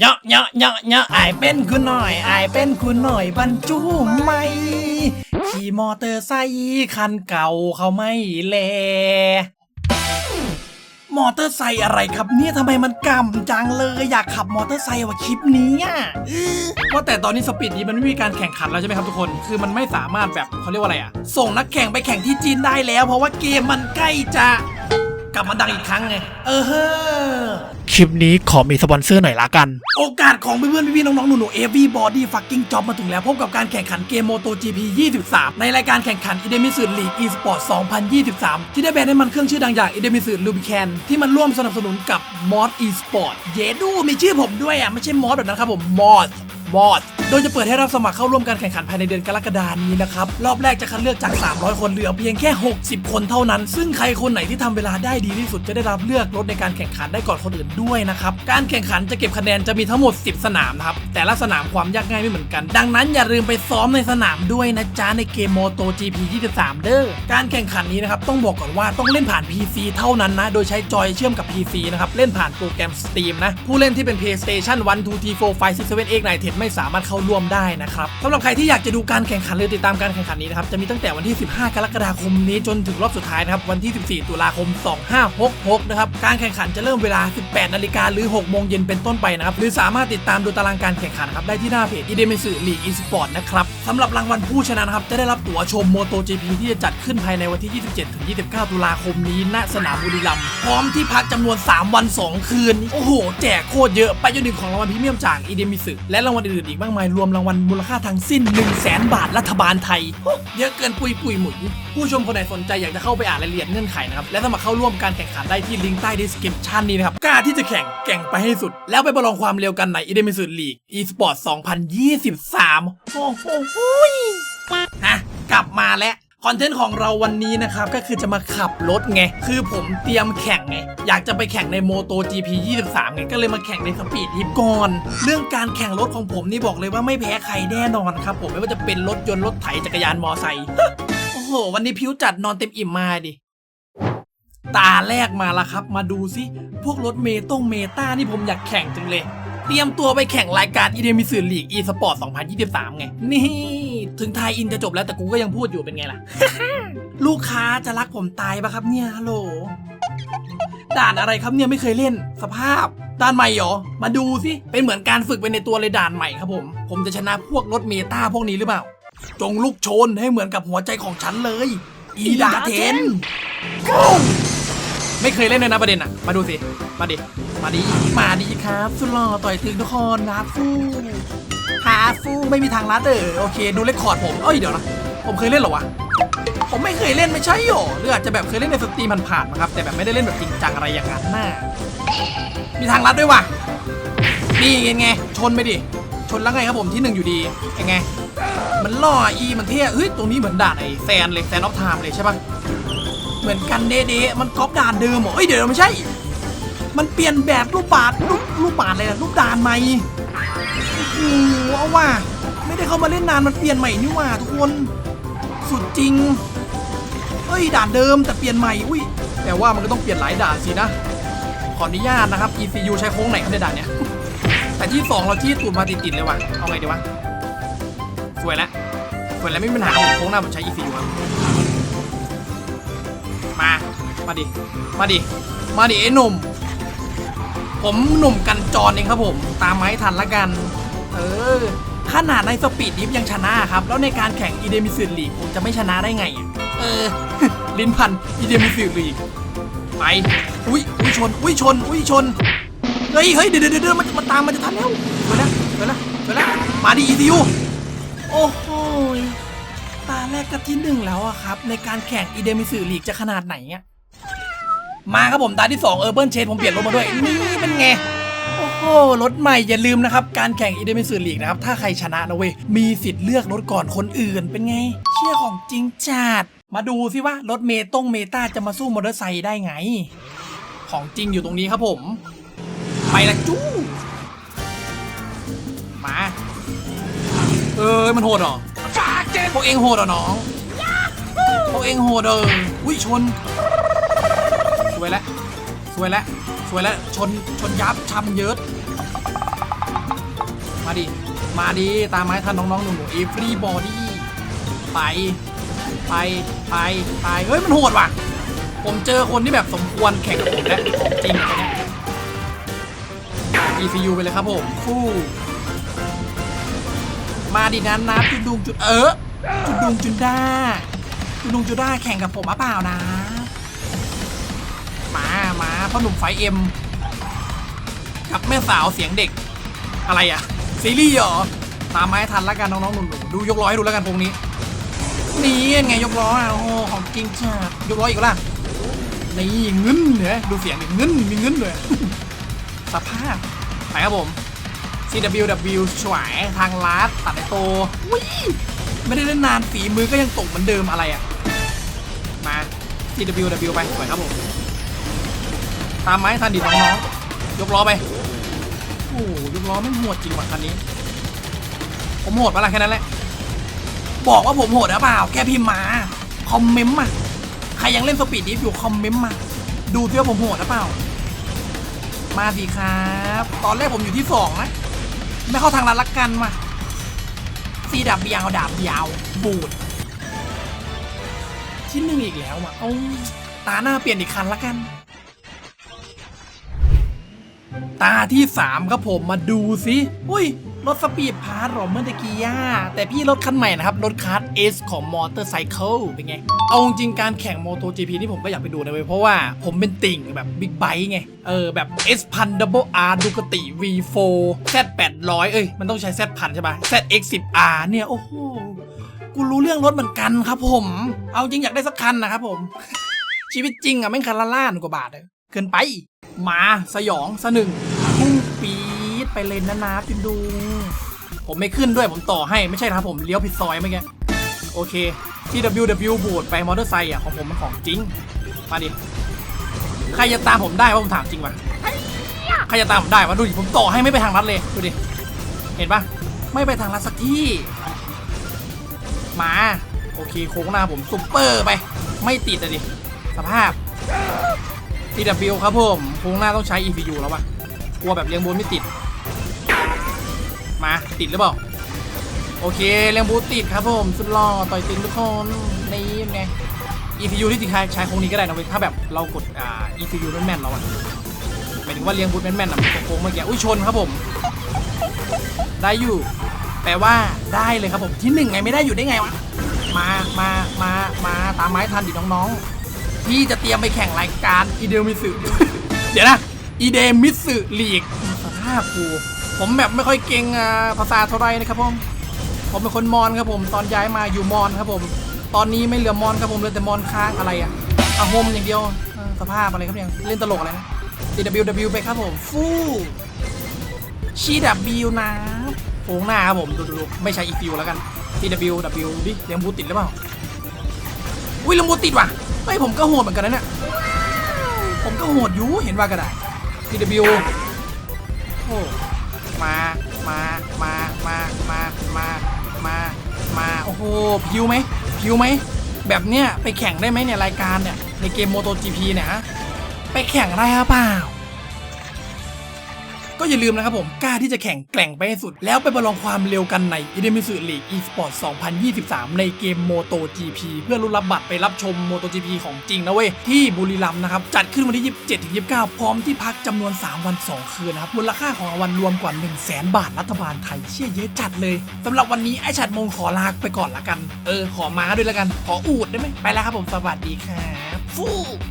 เนาะเนาะเนาะเนาะอายเป็นคุณหน่อยไอายเป็นคุณหน่อยบรรจุไม่ขี่มอเตอร์ไซค์คันเก่าเขาไม่แล มอเตอร์ไซค์อะไรครับเนี่ยทำไมมันกำจังเลยอยากขับมอเตอร์ไซค์ว่ะคลิปนี้อะเออว่าแต่ตอนนี้สปีดนี้มันไม่มีการแข่งขันแล้วใช่ไหมครับทุกคน คือมันไม่สามารถแบบเขาเรียกว่าอะไรอะ ส่งนักแข่งไปแข่งที่จีนได้แล้ว เพราะว่าเกมมันใกล้จะ กลับมาดังอีกครั้งไง เออเฮ้อคลิปนี้ขอมีสปอนเซอร์หน่อยละกัน โอกาสของเพื่อนๆพี่ๆน้องๆหนูๆ everybody fucking job มาถึงแล้ว พบกับการแข่งขันเกม MotoGP 23 ในรายการแข่งขัน i d e m i s u League Esport 2023 ที่ได้แบรนด์ให้มันเครื่องชื่อดังอย่าง i d e m i s u Lubrican ที่มันร่วมสนับสนุนกับ Mod Esport เยดูมีชื่อผมด้วยอะ ไม่ใช่ Mod แบบนั้นครับผม Mod มอด โดยจะเปิดให้รับสมัครเข้าร่วมการแข่งขันภายในเดือนกรกฎานี้นะครับ รอบแรกจะคัดเลือกจาก 300 คนเหลือเพียงแค่ 60 คนเท่านั้น ซึ่งใครคนไหนที่ทำเวลาได้ดีที่สุดจะได้รับเลือกรถในการแข่งขันได้ก่อนคนอื่นด้วยนะครับ การแข่งขันจะเก็บคะแนนจะมีทั้งหมด 10 สนามนะครับ แต่ละสนามความยากง่ายไม่เหมือนกัน ดังนั้นอย่าลืมไปซ้อมในสนามด้วยนะจ๊ะในเกม Moto GP 23 เด้อ การแข่งขันนี้นะครับต้องบอกก่อนว่าต้องเล่นผ่าน PC เท่านั้นนะ โดยใช้จอยเชื่อมกับ PC นะครับเล่นผ่านโปรแกรม Steam นะผู้เล่นที่เป็น PlayStation 1 2 3 4 5 6 7 8 9 10ไม่สามารถเข้าร่วมได้นะครับสำหรับใครที่อยากจะดูการแข่งขันหรือติดตามการแข่งขันนี้นะครับจะมีตั้งแต่วันที่ 15 กรกฎาคมนี้จนถึงรอบสุดท้ายนะครับวันที่ 14 ตุลาคม 2566 นะครับการแข่งขันจะเริ่มเวลา 18 นาฬิกาหรือ 6 โมงเย็นเป็นต้นไปนะครับหรือสามารถติดตามดูตารางการแข่งขันนะครับได้ที่หน้าเพจ i d e m i s u League Esport นะครับสำหรับรางวัลผู้ชนะนะครับจะได้รับตั๋วชม MotoGP ที่จะจัดขึ้นภายในวันที่ 27ถึง29 ตุลาคมนี้ณสนามบุรีรัมย์พร้อมที่พักจำนวน 3 วัน 2 คืน โอ้โห แจกโคตรเยอะ ไปจนถึงของรางวัลพรีเมียมจาก i d e m i s u และรางวัลอื่นๆอีกมากมายรวมรางวัลมูลค่าทั้งสิ้น 1 0 0 0 0แบาทรัฐบาลไทย เยอะเกินปุยปุยหมุยผู้ชมคนไหนสนใจอยากจะเข้าไปอ่านรายละเอียดเงื่อนไขนะครับ และสมัครเข้าร่วมการแข่งขันได้ที่ลิงก์ใต้ description นี้นะครับ กล้าที่จะแข่งแข่งไปให้สุด แล้วไปประลองความเร็วกันในอีเดมิสุดลีกอีสปอร์ต2023 โอ้โหฮะกลับมาแล้ว คอนเทนต์ของเราวันนี้นะครับ ก็คือจะมาขับรถไง คือผมเตรียมแข่งไง อยากจะไปแข่งใน Moto GP 23 ไง ก็เลยมาแข่งในสปีดฮิปก่อน เรื่องการแข่งรถของผมนี่บอกเลยว่าไม่แพ้ใครแน่นอนครับ ผมไม่ว่าจะเป็นรถยนต์รถไถจักรยานมอไซค์โอ้โห วันนี้พิวจัดนอนเต็มอิ่มมาดิตาแรกมาล้วครับ มาดูสิพวกรถเมตงเมตานี่ผมอยากแข่งจังเลย เตรียมตัวไปแข่งรายการ i d e m i s u League eSport 2023 ไง นี่ ถึงไทยอินจะจบแล้วแต่กูก็ยังพูดอยู่เป็นไงล่ะ ลูกค้าจะรักผมตายปะครับเนี่ยฮัลโหลด่านอะไรครับเนี่ยไม่เคยเล่นสภาพด่านใหม่เหรอ มาดูสิเป็นเหมือนการฝึกไปในตัวเลยด่านใหม่ครับผม ผมจะชนะพวกรถเมตาพวกนี้หรือเปล่า จงลุกโชนให้เหมือนกับหัวใจของฉันเลย อีดาเทนไม่เคยเล่นเลยนะประเด็นอะมาดูสิ มาดิ มาดิ มาดีครับ สุดหล่อต่อยถึงทุกคนนะฟู หาฟูไม่มีทางลัดเออโอเค ดูเลคคอร์ดผมเอ้ยเดี๋ยวนะ ผมเคยเล่นเหรอวะ ผมไม่เคยเล่นไม่ใช่หรอหรืออาจจะแบบเคยเล่นในสตรีมผ่านๆนะครับ แต่แบบไม่ได้เล่นแบบจริงจังอะไรอย่างนั้นน่ามีทางลัดด้วยว่ะนี่ไงไงชนไปดิ ชนแล้วไงครับผมที่หนึ่งอยู่ดียังไง มันล่ออีมันเท่เฮ้ยตรงนี้เหมือนด่านไอ้แซนเลยแซนออฟไทม์เลยใช่ปะเหมือนกันเดะๆมันก๊อปด่านเดิมเหรอเอ้ยเดี๋ยวไม่ใช่ มันเปลี่ยนแบบรูปบาทรูปรูปบาทเลยนะรูปด่านใหม่ หเอาว่าไม่ได้เข้ามาเล่นนานมันเปลี่ยนใหม่นี่ว่าทุกคนสุดจริงเฮ้ยด่านเดิมแต่เปลี่ยนใหม่อุ้ยแต่ว่ามันก็ต้องเปลี่ยนหลายด่านสินะ ขออนุญาตนะครับ ECU ใช้โค้งไหนครับในด่านเนี้ยแต่ที่สองเราที่ตูดมาติดๆเลยว่ะเอาไงดีวะสวยแล้วสวยแล้วไม่มีปัญหาผมโค้งหน้าผมใช้ ECU ครับมามาดิมาดิมาดิไอ้หนุ่ม ผมหนุ่มกันจรเองครับผม ตามไมาให้ทันละกัน เออ ขนาดในสปีดดิฟยังชนะครับ แล้วในการแข่งอีเดมิสึลีกผมจะไม่ชนะได้ไง เออ ลิ้นพันอีเดมิสึลีกไป อุ้ยอุ้ยชน อุ้ยชน อุ้ยชน เฮ้ยเฮ้ยเดี๋ยวเดี๋ยวเดมันมันตามมันจะทันแล้วเดี๋ยวนะเดี๋ยวนะเดี๋ยวนะมาดิอีซิวโอ้โหตาแรกก็ที่หนึ่งแล้วอะครับ ในการแข่งอีเดมิสึลีกจะขนาดไหนอะมาครับผมตาที่2เออร์เบิร์นเชนผมเปลี่ยนรถมาด้วย นี่เป็นไง โอ้โหรถใหม่อย่าลืมนะครับ การแข่งอีเดมิสึลีกนะครับ ถ้าใครชนะนะเว้ย มีสิทธิ์เลือกรถก่อนคนอื่นเป็นไง เชื่อของจริงจัดมาดูสิว่ารถเมตงเมตาจะมาสู้มอเตอร์ไซค์ได้ไง ของจริงอยู่ตรงนี้ครับผม ไปละจู้มา เออมันโหดเหรอพวกเองโหดเหรอน้องพวกเองโหดเอออุ้ยชนสวยแล้วสวยแล้ว สวยแล้วชนชนยับช้ำเยิดมาดิ มาดิ ตามไม้ทันน้องๆหนูๆ everybody ไป ไป ไป ไป เฮ้ย มันโหดว่ะ ผมเจอคนที่แบบสมควรแข่งกับผมแล้วจริงคนเนี้ย ECU ไปเลยครับผมฟู่มาดินั้นนะจุดดุงจุดเออจุดดุงจุดด้าจุดดุงจุดด้าแข่งกับผมมาเปล่านะ พ่อหนุ่มไฟเอ็มกับแม่สาวเสียงเด็ก อะไรอะซีรีส์เหรอ ตามมาให้ทันแล้วกันน้องๆหนุ่มๆดูยกร้อยดูแล้วกันพวกนี้ นี่ไงยกล้ออะโอ้ของจริงจ้ายกล้ออีกล่ะนี่เงินเนี่ยดูเสียงเงินมีเงินเลยสภาพไปครับผม CWW ฉวายทางลัดตัดในโตอุ้ยไม่ได้เล่นนานฝีมือก็ยังตกเหมือนเดิมอะไรอะ มา CWW ไปสวยครับผม ตามไม้ทันดิน้องๆยกล้อไปโอ้ยกล้อไม่งโหดจริงว่ะคันนี้ ผมโหดปะล่ะแค่นั้นแหละบอกว่าผมโหดหรือเปล่า แค่พิมพ์มาคอมเมนต์มาใครยังเล่นสปีดดิฟอยู่คอมเมนต์มาดูซิว่าผมโหดหรือเปล่า มาสิครับ ตอนแรกผมอยู่ที่สองนะไม่เข้าทางรัดละกันมาซีดาบยาวดาบยาวบูดที่หนึ่งอีกแล้วอะเอาตาหน้าเปลี่ยนอีกคันละกัน ตาที่ 3 ครับผมมาดูสิอุ้ย รถสปีดพาร์ทหรอเมื่อตะกี้ย่าแต่พี่รถคันใหม่นะครับ รถคาร์ดเอสของมอเตอร์ไซเคิลเป็นไง เอาจริงการแข่งโมโต GP นี่ผมก็อยากไปดูนะเว้ยเพราะว่าผมเป็นติ่งแบบบิ๊กไบค์ไง เออ แบบ S พัน Double R Ducati V4 Z 800เอ้ย มันต้องใช้ Z พันใช่ปะ ZX 10 R เนี่ย โอ้โหกูรู้เรื่องรถเหมือนกันครับผม เอาจริงอยากได้สักคันนะครับผมชีวิตจริงอะแม่งคันละล้านกว่าบาทเลยเกินไป มาสยองสหนึ่งพุ่งปี๊ดไปเลยนะนะพินดูผมไม่ขึ้นด้วยผมต่อให้ไม่ใช่ครับผมเลี้ยวผิดซอยเมื่อกี้โอเค TWW บูดไปมอเตอร์ไซค์อะของผมมันของจริง มาดิ ใครจะตามผมได้วะผมถามจริงวะใครจะตามผมได้วะดูดิผมต่อให้ไม่ไปทางลัดเลย ดูดิ เห็นปะไม่ไปทางลัดสักที่ มา โอเคโค้งหน้าผมซุปเปอร์ไป ไม่ติดอะดิ สภาพ TW ครับผมโค้งหน้าต้องใช้ ECU แล้ววะกลัวแบบเลี้ยงบูนไม่ติด มาติดหรือเปล่า โอเคเลี้ยงบูนติดครับผมสุดหล่อต่อยติงทุกคนนี่ไง ECU ที่ติดใช้โค้งนี้ก็ได้นะเว้ยถ้าแบบเรากดอ่า ECU แม่นๆเราอะหมายถึงว่าเลี้ยงบูนแม่นๆอะโค้งเมื่อกี้อุ้ยชนครับผม ได้อยู่ แปลว่าได้เลยครับผมที่หนึ่งไงไม่ได้อยู่ได้ไงวะมามามามาตามไม้ทันดิน้องๆ พี่จะเตรียมไปแข่งรายการอีเดมิสึเดี๋ยวนะอีเดมิสึลีกสภาพกูผมแบบไม่ค่อยเก่งอ่าภาษาเท่าไรนะครับผมผมเป็นคนมอนครับผม ตอนย้ายมาอยู่มอนครับผม ตอนนี้ไม่เหลือมอนครับผมเหลือแต่มอนค้างอะไรอะอาโฮมอย่างเดียวเออสภาพอะไรครับเนี่ยเล่นตลกอะไรนะ DWW ไปครับผมฟู่ชีดับบิวนะโค้งหน้าครับผมดูดูๆไม่ใช่อีฟิวแล้วกัน TWW ดิเลี้ยงบูติดหรือเปล่าอุ้ยลำบูติดว่ะ เฮ้ยผมก็โหดเหมือนกันนะเนี่ย ผมก็โหดอยู่เห็นว่าก็ได้ TW โอ้ มา มา มา มา มา มา มา มา โอ้โห พิวไหม พิวไหม แบบเนี้ยไปแข่งได้ไหมเนี่ยรายการเนี่ยในเกม MotoGP เนี่ยฮะ ไปแข่งได้หรือเปล่า ก็อย่าลืมนะครับผมกล้าที่จะแข่งแกร่งไปให้สุด แล้วไปประลองความเร็วกันใน i d e m i s u League Esports 2023 ในเกม Moto GP เพื่อลุ้นรับบัตรไปรับชม Moto GP ของจริงนะเว้ย ที่บุรีรัมย์นะครับ จัดขึ้นวันที่ 27-29 พร้อมที่พักจำนวน 3 วัน 2 คืนนะครับ มูลค่าของรางวัลรวมกว่า 1 0 0 0 0แบาทรัฐบาลไทยเชี่ยเยอะจัดเลยสำหรับวันนี้ไอชัดมงขอลาไปก่อนละกัน เออ ขอมาด้วยละกัน ขออูดได้ไหมไปแล้วครับผมสวัสดีครับฟู